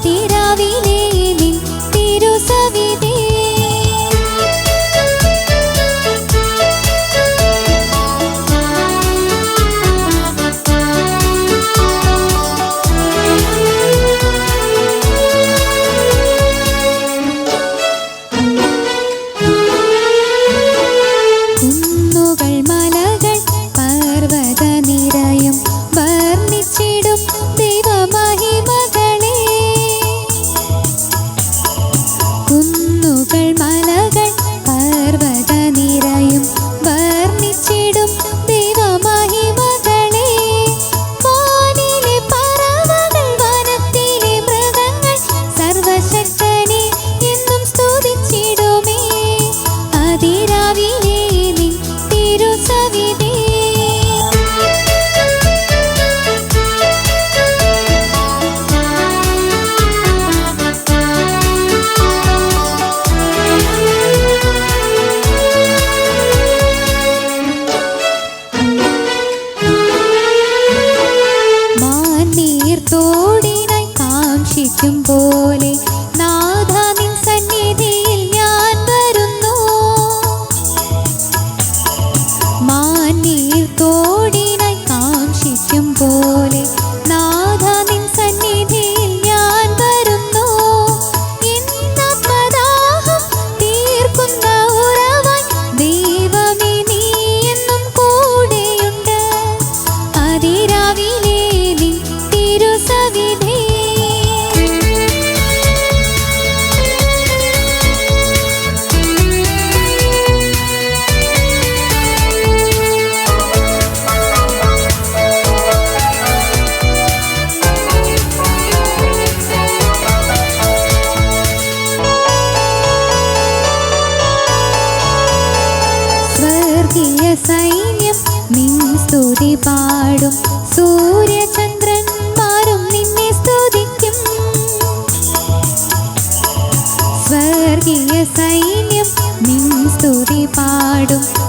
അതിരാവിലെ കാക്ഷിക്കും പോലെ സന്നിധിയിൽ ഞാൻ വരുന്നു. മാന്നീർത്തോടിനായി കാക്ഷിക്കും പോലെ നാഥ സ്വർഗീയ സൈന്യം നിൻ സ്തുതി പാടും. സൂര്യചന്ദ്രന്മാരും നിന്നെ സ്തുതിക്കും. സ്വർഗീയ സൈന്യം നിൻ സ്തുതി പാടും.